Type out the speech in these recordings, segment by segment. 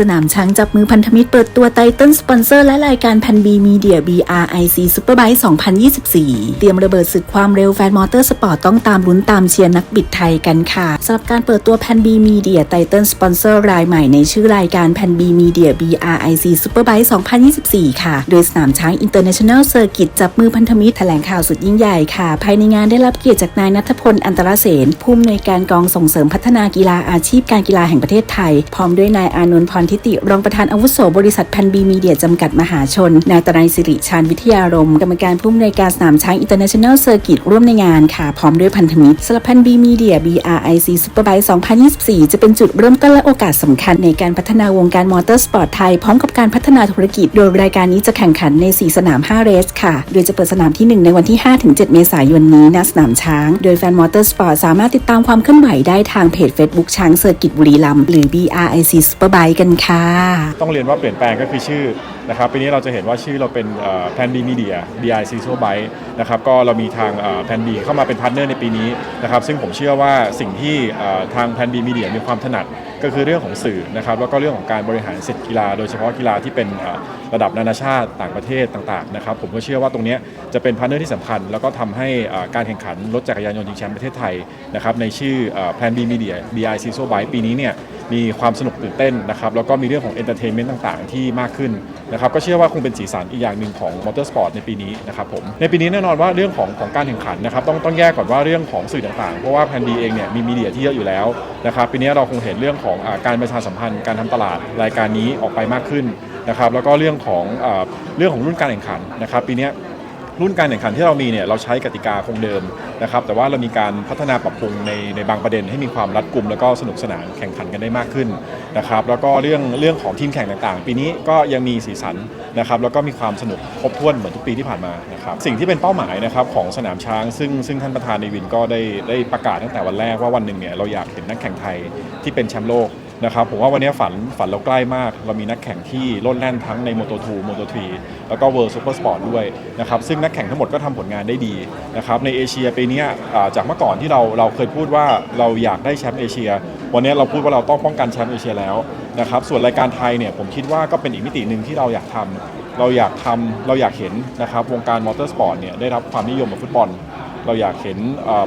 สนามช้างจับมือพันธมิตรเปิดตัวไตเติ้ลสปอนเซอร์และรายการแผ่นบีมีเดีย BRIC Superbike 2024 เตรียมระเบิดศึกความเร็วแฟนมอเตอร์สปอร์ตต้องตามลุ้นตามเชียร์นักบิดไทยกันค่ะสำหรับการเปิดตัวแผ่นบีมีเดียไตเติ้ลสปอนเซอร์รายใหม่ในชื่อรายการแผ่นบีมีเดีย BRIC Superbike 2024 ค่ะ โดยสนามช้าง International Circuit จับมือพันธมิตรแถลงข่าวสุดยิ่งใหญ่ค่ะ ภายในงานได้รับเกียรติจากนายนัทพลอันตรเสนผู้อำนวยการกองส่งเสริมพัฒนากีฬาอาชีพการกีฬาแห่งประเทศไทย พร้อมด้วยนายอานนท์พรทิติ รองประธานอาวุโสบริษัทพันบีมีเดียจำกัดมหาชน นายตรายสิริชาญวิทยารม กรรมการผู้อำนวยการสนามช้าง International Circuit ร่วมในงานค่ะ พร้อมด้วยพันธมิตรสำหรับพันบีมีเดีย BRIC Superbike 2024 จะเป็นจุดเริ่มต้นและโอกาสสำคัญในการพัฒนาวงการมอเตอร์สปอร์ตไทย พร้อมกับการพัฒนาธุรกิจ โดยรายการนี้จะแข่งขันใน 4 สนาม 5 เรสค่ะ โดยจะเปิดสนามที่ 1 ในวันที่ 5-7 เมษายนนี้ณสนามช้าง โดยแฟนมอเตอร์สปอร์ตสามารถติดตามความเคลื่อนไหวได้ทางเพจ Facebook ช้างเซอร์กิตบุรีรัมย์หรือ BRIC Superbike กันค่ะ ต้องเรียนว่าเปลี่ยนแปลงก็คือชื่อ นะครับปีนี้เราจะเห็นว่าชื่อเราเป็นแพนดีมีเดีย BI c โซไบนะครับก็เรามีทางแพนดีเข้ามาเป็นพาร์ทเนอร์ในปีนี้นะครับซึ่งผมเชื่อว่าสิ่งที่ทางแพนดีมีเดียมีความถนัดก็คือเรื่องของสื่อนะครับแล้วก็เรื่องของการบริหารเสร็จกีฬา โดยเฉพาะกีฬาที่เป็นระดับนานาชาติต่างประเทศต่างๆนะครับผมก็เชื่อว่าตรงนี้จะเป็นพาร์ทเนอร์ที่สำคัญ แล้วก็ทำให้การแข่งขันรถจักรยานยนต์ชิงแชมป์ประเทศไทยนะครับในชื่อแพนดีมีเดีย BI c โซไบปีนี้เนี่ยมีความสนุกตื่นเต้นนะครับแล้วก็มีเรื่องของเอนเตอร์เทนเมนต์ต่างๆ ที่มากขึ้นนะครับครับก็เชื่อว่าคงเป็นสีสันอีกอย่างหนึ่งของมอเตอร์สปอร์ตในปีนี้นะครับผมในปีนี้แน่นอนว่าเรื่องของของการแข่งขันนะครับต้องต้องแยกก่อนว่าเรื่องของสื่อต่างๆ เพราะว่าแพนดีเองเนี่ยมีมีเดียที่เยอะอยู่แล้วนะครับปีนี้เราคงเห็นเรื่องของอการประชาสัมพันธ์การทำตลาดรายการนี้ออกไปมากขึ้นนะครับแล้วก็เรื่องของอเรื่องของรุ่นการแข่งขันนะครับปีนี้ รุ่นการแข่งขันที่เรามีเนี่ยเราใช้กติกาคงเดิมนะครับแต่ว่าเรามีการพัฒนาปรับปรุงในในบางประเด็นให้มีความรัดกุม แล้วก็สนุกสนานแข่งขันกันได้มากขึ้นนะครับแล้วก็เรื่องเรื่องของทีมแข่งต่างๆ ปีนี้ก็ยังมีสีสันนะครับแล้วก็มีความสนุกครบถ้วนเหมือนทุกปีที่ผ่านมานะครับสิ่งที่เป็นเป้าหมายนะครับของสนามช้าง ซึ่งซึ่งท่านประธานในวินก็ได้ได้ประกาศตั้งแต่วันแรกว่าวันหนึ่งเนี่ยเราอยากเห็นนักแข่งไทยที่เป็นแชมป์โลก นะครับผมว่าวันนี้ฝันฝันเราใกล้มาก เรามีนักแข่งที่โล้นแล่นทั้งใน Moto 2 Moto 3แล้วก็ World Super Sport ด้วยนะครับซึ่งนักแข่งทั้งหมดก็ทำผลงานได้ดีนะครับในเอเชียปีนี้จากเมื่อก่อนที่เราเราเคยพูดว่าเราอยากได้แชมป์เอเชีย วันนี้เราพูดว่าเราต้องป้องกันแชมป์เอเชียแล้วนะครับส่วนรายการไทยเนี่ยผมคิดว่าก็เป็นอีกมิติหนึ่งที่เราอยากทำเราอยากทำเราอยากเห็นนะครับวงการมอเตอร์สปอร์ตเนี่ยได้รับความนิยมแบบฟุตบอล เราอยากเห็น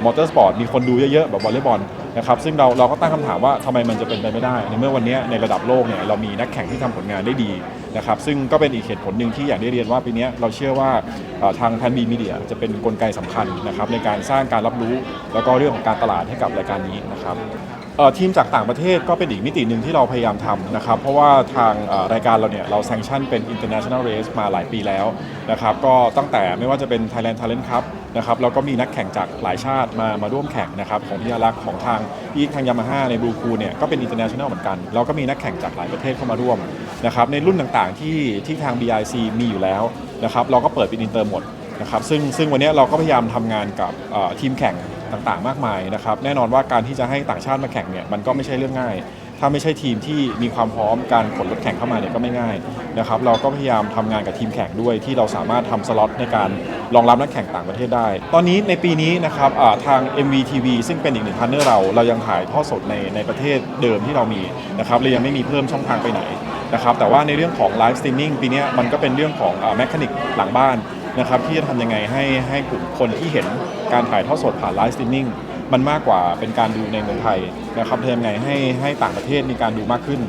มอเตอร์สปอร์ตมีคนดูเยอะๆ แบบวอลเลย์บอลนะครับซึ่งเราเราก็ตั้งคำถามว่าทำไมมันจะเป็นไปไม่ได้ ในเมื่อวันนี้ในระดับโลกเนี่ยเรามีนักแข่งที่ทำผลงานได้ดีนะครับซึ่งก็เป็นอีกเหตุผลหนึ่งที่อยากได้เรียนว่าปีนี้เราเชื่อว่าทางแพนบีมีเดียจะเป็นกลไกสำคัญนะครับในการสร้างการรับรู้ แล้วก็เรื่องของการตลาดให้กับรายการนี้นะครับ ทีมจากต่างประเทศก็เป็นอีกมิติหนึ่งที่เราพยายามทำนะครับ เพราะว่าทางรายการเราเนี่ยเราแซงชั่นเป็น international race มาหลายปีแล้วนะครับก็ตั้งแต่ไม่ว่าจะเป็น Thailand Talent Cup นะครับเราก็มีนักแข่งจากหลายชาติมามาร่วมแข่งนะครับของพิยาลักษ์ของทางพี่ทางยามาฮ่าในบลูคูเนี่ยก็เป็น international เหมือนกันเราก็มีนักแข่งจากหลายประเทศเข้ามาร่วมนะครับในรุ่นต่างๆที่ที่ทาง BIC มีอยู่แล้วนะครับเราก็เปิดเป็นอินเตอร์หมดนะครับซึ่งซึ่งวันนี้เราก็พยายามทำงานกับทีมแข่ง ต่างๆ มากมายนะครับแน่นอนว่าการที่จะให้ต่างชาติมาแข่งเนี่ยมันก็ไม่ใช่เรื่องง่าย ถ้าไม่ใช่ทีมที่มีความพร้อมการขนรถแข่งเข้ามาเนี่ยก็ไม่ง่ายนะครับเราก็พยายามทำงานกับทีมแข่งด้วยที่เราสามารถทำสล็อตในการรองรับนักแข่งต่างประเทศได้ ตอนนี้ในปีนี้นะครับทาง MVTV ซึ่งเป็นอีกหนึ่งพาร์เนอร์เราเรายังถ่ายทอดสดในในประเทศเดิมที่เรามีนะครับเรายังไม่มีเพิ่มช่องทางไปไหนนะครับแต่ว่าในเรื่องของไลฟ์สตรีมมิ่งปีนี้มันก็เป็นเรื่องของแมคานิกหลังบ้าน นะครับที่จะทำยังไงให้ให้กลุ่มคนที่เห็นการถ่ายทอดสดผ่านไลฟ์สตรีมมิ่งมันมากกว่าเป็นการดูในเมืองไทยนะครับทำยังไงให้ให้ต่างประเทศมีการดูมากขึ้น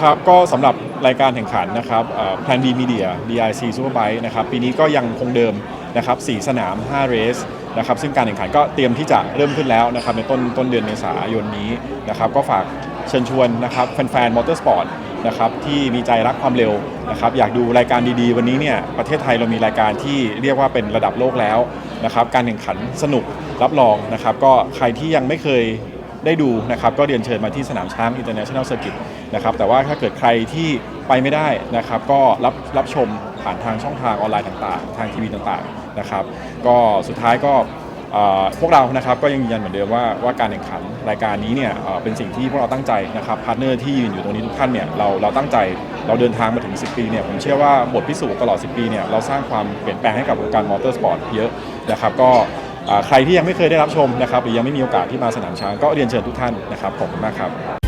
ครับก็สำหรับรายการแข่งขันนะครับแพลนดีมีเดีย DIC Superbike นะครับปีนี้ก็ยังคงเดิมนะครับ4สนาม 5 เรสนะครับซึ่งการแข่งขันก็เตรียมที่จะเริ่มขึ้นแล้วนะครับในต้นต้นเดือนเมษายนนี้นะครับก็ฝากเชิญชวนนะครับแฟนๆมอเตอร์สปอร์ตนะครับที่มีใจรักความเร็ว นะครับอยากดูรายการดีๆ วันนี้เนี่ยประเทศไทยเรามีรายการที่เรียกว่าเป็นระดับโลกแล้วนะครับการแข่งขันสนุกรับรองนะครับก็ใครที่ยังไม่เคยได้ดูนะครับก็เรียนเชิญมาที่สนามช้าง International Circuit นะครับแต่ว่าถ้าเกิดใครที่ไปไม่ได้นะครับก็รับรับชมผ่านทางช่องทางออนไลน์ต่างๆ ทางทีวีต่างๆนะครับก็สุดท้ายก็พวกเรานะครับก็ยังยืนยันเหมือนเดิมว่าว่าการแข่งขันรายการนี้เนี่ยเป็นสิ่งที่พวกเราตั้งใจนะครับพาร์ทเนอร์ที่ยืนอยู่ตรงนี้ทุกท่านเนี่ยเราเราตั้งใจเราเดินทางมา ง 10 ปีเนี่ยผมเชื่อว่าบทพิสูจน์ตลอด 10 ปีเนี่ยเราสร้างความเปลี่ยนแปลงให้กับวงการมอเตอร์สปอร์ตเยอะนะครับก็ใครที่ยังไม่เคยได้รับชมนะครับหรือยังไม่มีโอกาสที่มาสนามช้างก็เรียนเชิญทุกท่านนะครับขอบคุณมากครับ